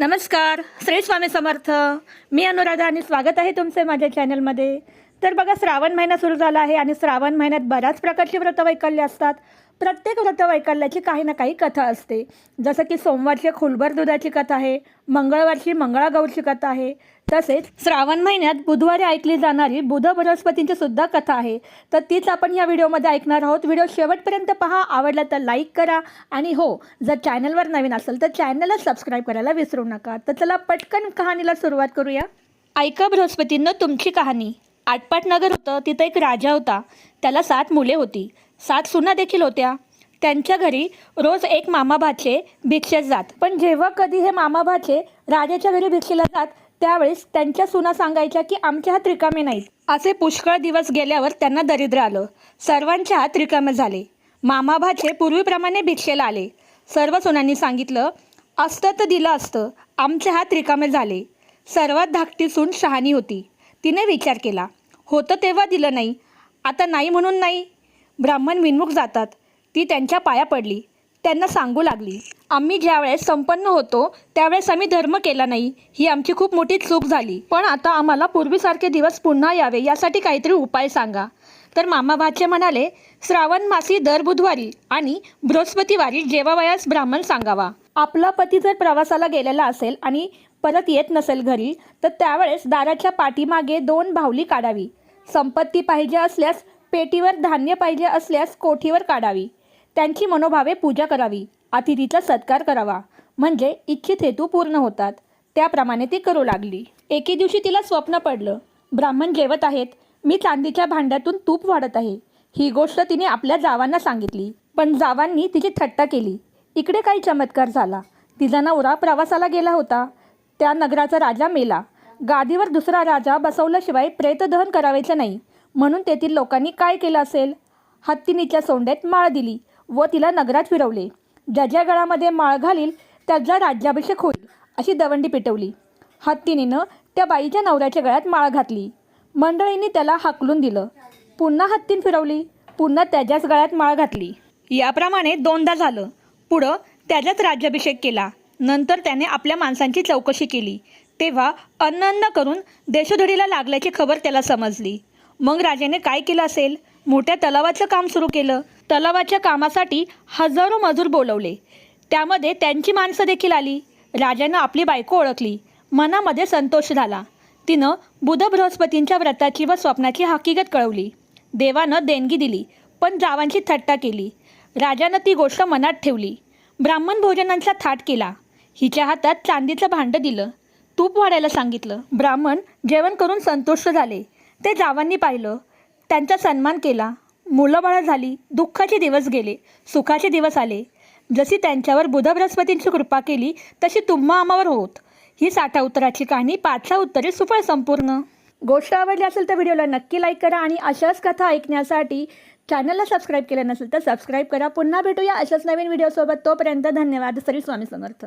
नमस्कार श्री स्वामी समर्थ. मी अनुराधा आणि स्वागत आहे तुमचे माझ्या चॅनलमध्ये. तर बघा श्रावण महिना सुरू झाला आहे आणि श्रावण महिन्यात बऱ्याच प्रकारची व्रतवैकल्य असतात. प्रत्येक व्रतवैकल्याची काही ना काही कथा असते. जसं की सोमवारची खुलबर दुधाची कथा आहे मंगळवारची मंगळागौरची कथा आहे तसेच श्रावण महिन्यात बुधवारी ऐकली जाणारी बुध बृहस्पतींची सुद्धा कथा आहे. तर तीच आपण या व्हिडिओमध्ये ऐकणार आहोत. व्हिडिओ शेवटपर्यंत पहा. आवडला तर लाईक करा आणि हो जर चॅनलवर नवीन असेल तर चॅनलला सबस्क्राईब करायला विसरू नका. तर चला पटकन कहाणीला सुरुवात करूया. ऐका बृहस्पतींनं तुमची कहाणी. आटपाट नगर होतं तिथं एक राजा होता. त्याला सात मुले होती. सात सुना देखील होत्या. त्यांच्या घरी रोज एक मामा भाचे भिक्षेत जात. पण जेव्हा कधी हे मामा भाचे राजाच्या घरी भिक्षेला जात त्यावेळेस त्यांच्या सुना सांगायच्या की आमच्या हात रिकामे नाहीत. असे पुष्कळ दिवस गेल्यावर त्यांना दरिद्र आलं. सर्वांच्या हात रिकामे झाले. मामा भाचे पूर्वीप्रमाणे भिक्षेला आले. सर्व सुनांनी सांगितलं असतं तर दिलं असतं. आमचे हात रिकामे झाले. सर्वात धाकटी सून शहाणी होती. तिने विचार केला होतं तेव्हा दिलं नाही. आता नाही म्हणून नाही. ब्राह्मण विनमुख जातात. ती त्यांच्या पाया पडली. त्यांना सांगू लागली आम्ही ज्यावेळेस संपन्न होतो त्यावेळेस आम्ही धर्म केला नाही. ही आमची खूप मोठी चूक झाली. पण आता आम्हाला पूर्वीसारखे दिवस पुन्हा यावे यासाठी काहीतरी उपाय सांगा. तर मामा भाचे म्हणाले श्रावण मासी दर बुधवारी आणि बृहस्पतिवारी जेवावयास ब्राह्मण सांगावा. आपला पती जर प्रवासाला गेलेला असेल आणि परत येत नसेल घरी तर त्यावेळेस दाराच्या पाठीमागे दोन भावली काढावी. संपत्ती पाहिजे असल्यास पेटीवर धान्य पाहिजे असल्यास कोठीवर काढावी? त्यांची मनोभावे पूजा करावी. अतिथीचा सत्कार करावा. म्हणजे इच्छित हेतू पूर्ण होतात. त्याप्रमाणे ती करू लागली. एके दिवशी तिला स्वप्न पडलं. ब्राह्मण जेवत आहेत. मी चांदीच्या भांड्यातून तूप वाढत आहे. ही गोष्ट तिने आपल्या जावांना सांगितली. पण जावांनी तिची थट्टा केली. इकडे काही चमत्कार झाला. तिचा नवरा प्रवासाला गेला होता. त्या नगराचा राजा मेला. गादीवर दुसरा राजा बसवल्याशिवाय प्रेतदहन करावायचं नाही. म्हणून तेथील लोकांनी काय केलं असेल? हत्तीनीच्या सोंड्यात माळ दिली व तिला नगरात फिरवले. ज्याच्या गळामध्ये माळ घालील त्याचा राज्याभिषेक होईल अशी दवंडी पेटवली. हत्तीनीनं त्या बाईच्या नवऱ्याच्या गळ्यात माळ घातली. मंडळींनी त्याला हाकलून दिलं. पुन्हा हत्तीन फिरवली पुन्हा त्याच्याच गळ्यात माळ घातली. याप्रमाणे दोनदा झालं. पुढं त्याच्याच राज्याभिषेक केला. नंतर त्याने आपल्या माणसांची चौकशी केली. तेव्हा अन्न अन्न करून देशोधडीला लागल्याची खबर त्याला समजली. मग राजाने काय केलं असेल? मोठ्या तलावाचं काम सुरू केलं. तलावाच्या कामासाठी हजारो मजूर बोलवले. त्यामध्ये त्यांची माणसं देखील आली. राजानं आपली बायको ओळखली. मनामध्ये संतोष झाला. तिनं बुध बृहस्पतींच्या व्रताची व स्वप्नाची हकीकत कळवली. देवानं देणगी दिली पण जावांची थट्टा केली. राजानं ती गोष्ट मनात ठेवली. ब्राह्मण भोजनांचा थाट केला. हिच्या हातात चांदीचं भांडं दिलं. तूप वाढायला सांगितलं. ब्राह्मण जेवण करून संतुष्ट झाले. ते जावांनी पाहिलं. त्यांचा सन्मान केला. मुलंबाळं झाली. दुःखाचे दिवस गेले. सुखाचे दिवस आले. जशी त्यांच्यावर बुध बृहस्पतींची कृपा केली तशी तुम्हा आमावर होत. ही साठा उत्तराची कहाणी पाचसा उत्तरे सुफळ संपूर्ण. गोष्ट आवडली असेल तर व्हिडिओला नक्की लाईक करा आणि अशाच कथा ऐकण्यासाठी चॅनलला सबस्क्राईब केलं नसेल तर सबस्क्राईब करा. पुन्हा भेटूया अशाच नवीन व्हिडिओसोबत तोपर्यंत धन्यवाद. श्री स्वामी समर्थ.